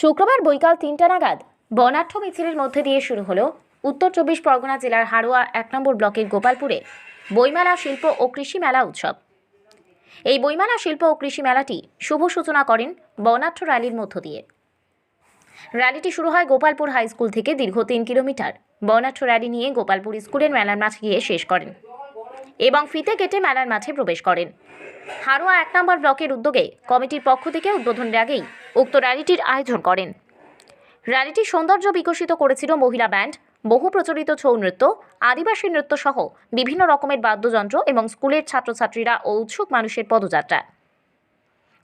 শুক্রবার বৈকাল তিনটা নাগাদ বর্ণাঢ্য মিছিলের মধ্যে দিয়ে শুরু হলো উত্তর চব্বিশ পরগনা জেলার হাড়োয়া এক নম্বর ব্লকের গোপালপুরে বইমেলা শিল্প ও কৃষি মেলা উৎসব। এই বইমেলা শিল্প ও কৃষি মেলাটি শুভ সূচনা করেন বর্ণাঢ্য র্যালির মধ্য দিয়ে। র্যালিটি শুরু হয় গোপালপুর হাই স্কুল থেকে দীর্ঘ তিন কিলোমিটার। বর্ণাঢ্য র্যালি নিয়ে গোপালপুর স্কুলের মেলার মাঠে গিয়ে শেষ করেন। এবং ফিতে কেটে মেলার মাঠে প্রবেশ করেন। হারোয়া এক নম্বর ব্লকের উদ্যোগে কমিটির পক্ষ থেকে উদ্বোধনের আগেই উক্ত র্যালিটির আয়োজন করেন। র্যালিটির সৌন্দর্য বিকশিত করেছিল মহিলা ব্যান্ড, বহু প্রচলিত ছৌ নৃত্য, আদিবাসী নৃত্য সহ বিভিন্ন রকমের বাদ্যযন্ত্র এবং স্কুলের ছাত্রছাত্রীরা ও উৎসুক মানুষের পদযাত্রা।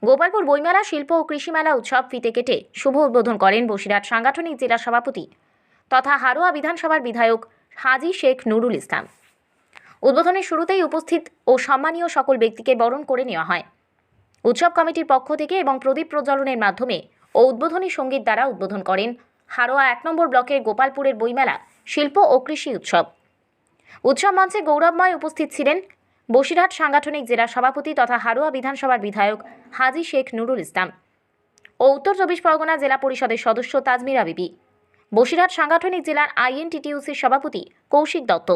গোপালপুর বইমেলা শিল্প ও কৃষি মেলা উৎসব ফিতে কেটে শুভ উদ্বোধন করেন বসিরহাট সাংগঠনিক জেলা সভাপতি তথা হারোয়া বিধানসভার বিধায়ক হাজি শেখ নুরুল ইসলাম। উদ্বোধনের শুরুতেই উপস্থিত ও সম্মানীয় সকল ব্যক্তিকে বরণ করে নেওয়া হয়। উৎসব কমিটির পক্ষ থেকে এবং প্রদীপ প্রজ্বলনের মাধ্যমে ও উদ্বোধনী সংগীত দ্বারা উদ্বোধন করেন হারোয়া এক নম্বর ব্লকের গোপালপুরের বইমেলা শিল্প ও কৃষি উৎসব। উৎসব মঞ্চে গৌরবময় উপস্থিত ছিলেন বসিরহাট সাংগঠনিক জেলা সভাপতি তথা হারোয়া বিধানসভার বিধায়ক হাজি শেখ নুরুল ইসলাম ও উত্তর চব্বিশ পরগনা জেলা পরিষদের সদস্য তাজমিরা বিবি, বসিরহাট সাংগঠনিক জেলার আইএনটিটিউসির সভাপতি কৌশিক দত্ত।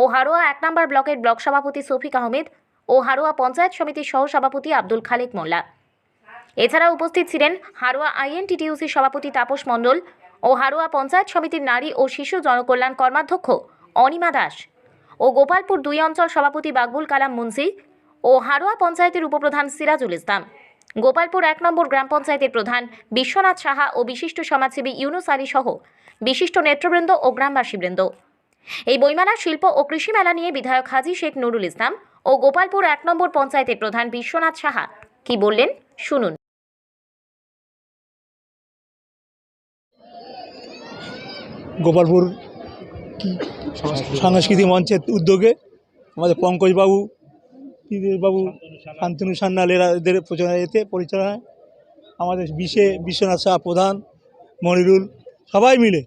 ও হারোয়া এক নম্বর ব্লকের ব্লক সভাপতি শফিক আহমেদ ও হারোয়া পঞ্চায়েত সমিতির সহসভাপতি আব্দুল খালেক মোল্লা। এছাড়া উপস্থিত ছিলেন হারোয়া আইএনটিটিউসির সভাপতি তাপস মণ্ডল ও হারোয়া পঞ্চায়েত সমিতির নারী ও শিশু জনকল্যাণ কর্মাধ্যক্ষ অনিমা দাস ও গোপালপুর দুই অঞ্চল সভাপতি বাকবুল কালাম মুন্সি ও হারোয়া পঞ্চায়েতের উপপ্রধান সিরাজুল ইসলাম। গোপালপুর এক নম্বর গ্রাম পঞ্চায়েতের প্রধান বিশ্বনাথ সাহা ও বিশিষ্ট সমাজসেবী ইউনুস আলী সহ বিশিষ্ট নেতৃবৃন্দ ও গ্রামবাসীবৃন্দ। এই বইমেলা শিল্প ও কৃষি মেলা নিয়ে বিধায়ক হাজি শেখ নুরুল ইসলাম ও গোপালপুর এক নম্বর পঞ্চায়েতের প্রধান বিশ্বনাথ সাহা কি বললেন শুনুন। গোপালপুর সাংস্কৃতিক মঞ্চের উদ্যোগে আমাদের পঙ্কজবাবু বাবু শান্তনু সান্যাল, এরা এদের প্রচারেতে পরিচালনায় আমাদের বিশে বিশ্বনাথ শাহ প্রধান মনিরুল সবাই মিলে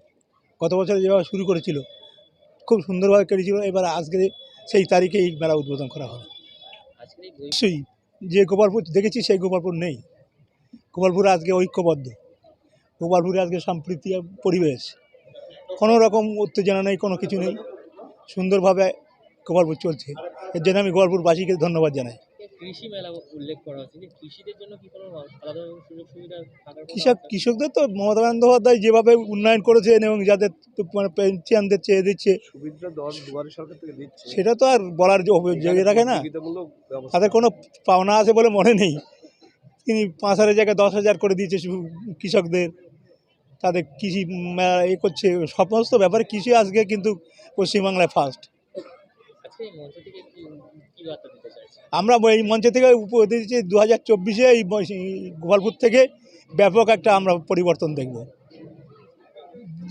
গত বছর যেভাবে শুরু করেছিল খুব সুন্দরভাবে কেটেছিল। এবার আজকে সেই তারিখে এই মেলা উদ্বোধন করা হয় নিশ্চয়ই যে গোপালপুর দেখেছি সেই গোপালপুর নেই। গোপালপুর আজকে ঐক্যবদ্ধ। গোপালপুরে আজকে সম্প্রীতি পরিবেশ। কোনো রকম উত্তেজনা নেই কোনো কিছু নেই। সুন্দরভাবে গোপালপুর চলছে। এর জন্য আমি গোপালপুরবাসীকে ধন্যবাদ জানাই। কৃষি মেলা উল্লেখ করা হচ্ছে যে কৃষিদের জন্য কি কোনো আলাদা সুযোগ সুবিধা কৃষক কৃষকদের তো মমতা বন্দ্যোপাধ্যায় যেভাবে উন্নয়ন করেছেন এবং যাদের তো মানে পেনশনদের চেয়ে দিচ্ছে সুবিধা দশ দুয়ারে সরকার থেকে দিচ্ছে। সেটা তো আর বলার যে- জায়গা রাখে না। তাদের কোনো পাওনা আছে বলে মনে নেই। তিনি পাঁচ হাজার জায়গায় দশ হাজার করে দিয়েছে কৃষকদের। তাদের কৃষি এ করছে। সমস্ত ব্যাপারে কৃষি আজকে কিন্তু পশ্চিমবাংলায় ফার্স্ট আমরা এই মঞ্চ থেকে দিয়েছি দু হাজার চব্বিশে এই গোপালপুর থেকে ব্যাপক একটা আমরা পরিবর্তন দেখব।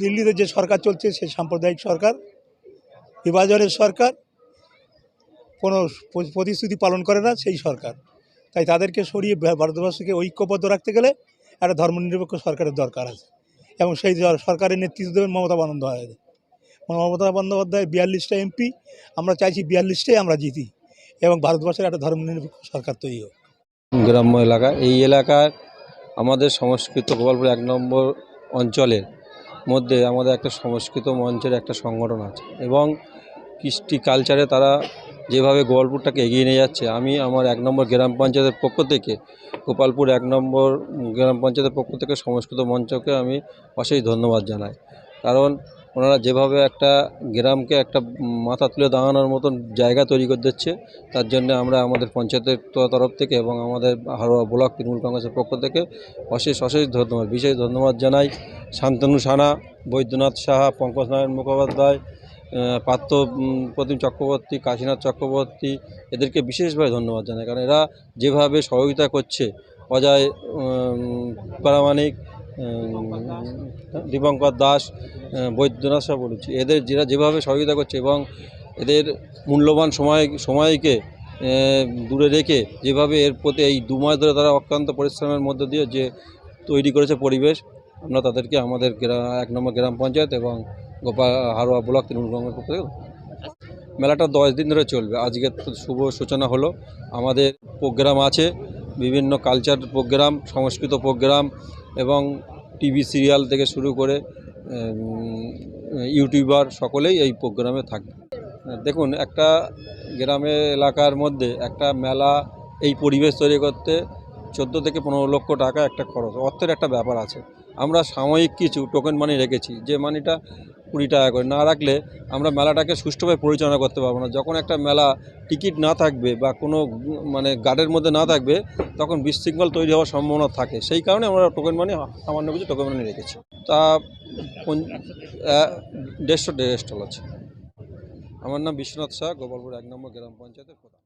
দিল্লিতে যে সরকার চলছে, সে সাম্প্রদায়িক সরকার, বিভাজনের সরকার, কোনো প্রতিশ্রুতি পালন করে না, সেই সরকার। তাই তাদেরকে সরিয়ে ভারতবর্ষকে ঐক্যবদ্ধ রাখতে গেলে একটা ধর্মনিরপেক্ষ সরকারের দরকার আছে। এবং সেই সরকারের নেতৃত্ব দেবেন মমতা বন্দ্যোপাধ্যায়। মমতা বন্দ্যোপাধ্যায় বিয়াল্লিশটা এমপি আমরা চাইছি বিয়াল্লিশটাই আমরা জিতি এবং ভারতবর্ষের একটা ধর্মনিরপেক্ষ সরকার তৈরি হোক। গ্রাম্য এলাকা। এই এলাকার আমাদের সংস্কৃত গোপালপুর এক নম্বর অঞ্চলের মধ্যে আমাদের একটা সংস্কৃত মঞ্চের একটা সংগঠন আছে এবং কৃষ্টি কালচারে তারা যেভাবে গোপালপুরটাকে এগিয়ে নিয়ে যাচ্ছে, আমি আমার এক নম্বর গ্রাম পঞ্চায়েতের পক্ষ থেকে, গোপালপুর এক নম্বর গ্রাম পঞ্চায়েতের পক্ষ থেকে সংস্কৃত মঞ্চকে আমি অশেষ ধন্যবাদ জানাই। কারণ ওনারা যেভাবে একটা গ্রামকে একটা মাথা তুলে দাঁড়ানোর মতন জায়গা তৈরি করে দিচ্ছে, তার জন্য আমরা আমাদের পঞ্চায়েতের তরফ থেকে এবং আমাদের হারোয়া ব্লক তৃণমূল কংগ্রেসের পক্ষ থেকে অশেষ অশেষ ধন্যবাদ। বিশেষ ধন্যবাদ জানাই শান্তনু সানা, বৈদ্যনাথ সাহা, পঙ্কজ নারায়ণ মুখোপাধ্যায় পার্থ প্রতিম চক্রবর্তী, কাশীনাথ চক্রবর্তী, এদেরকে বিশেষভাবে ধন্যবাদ জানাই। কারণ এরা যেভাবে সহযোগিতা করছে, অজয় প্রামাণিক দীপঙ্কর দাস বৈদ্যনাথ সাহা বলেছি এদের যারা যেভাবে সহযোগিতা করছে এবং এদের মূল্যবান সময়, সময়কে দূরে রেখে যেভাবে এর প্রতি এই দু মাস ধরে তারা অক্লান্ত পরিশ্রমের মধ্য দিয়ে যে তৈরি করেছে পরিবেশ, আমরা তাদেরকে আমাদের গ্রাম এক নম্বর গ্রাম পঞ্চায়েত এবং গোপাল হারোয়া ব্লক তৃণমূল কংগ্রেস পক্ষ থেকে। মেলাটা দশ দিন ধরে চলবে। আজকে শুভ সূচনা হলো। আমাদের প্রোগ্রাম আছে। বিভিন্ন কালচার প্রোগ্রাম সংস্কৃত প্রোগ্রাম এবং টিভি সিরিয়াল থেকে শুরু করে ইউটিউবার সকলেই এই প্রোগ্রামে থাকবে। দেখুন, একটা গ্রামে, এলাকার মধ্যে একটা মেলা, এই পরিবেশ তৈরি করতে চোদ্দ থেকে পনেরো লক্ষ টাকা একটা খরচ। অর্থের একটা ব্যাপার আছে। আমরা সাময়িক কিছু টোকেন মানি রেখেছি। যে মানিটা কুড়ি টাকা করে। না রাখলে আমরা মেলাটাকে সুষ্ঠুভাবে পরিচালনা করতে পারব না। যখন একটা মেলা টিকিট না থাকবে বা কোনো মানে গার্ডের মধ্যে না থাকবে, তখন বিশৃঙ্খল তৈরি হওয়ার সম্ভাবনা থাকে। সেই কারণে আমরা টোকেন মানি সামান্য কিছু টোকেন মানি রেখেছি। তা দেড়শো দেড় স্টল আছে আমার নাম বিশ্বনাথ শাহ, গোপালপুর এক নম্বর গ্রাম পঞ্চায়েতের প্রধান।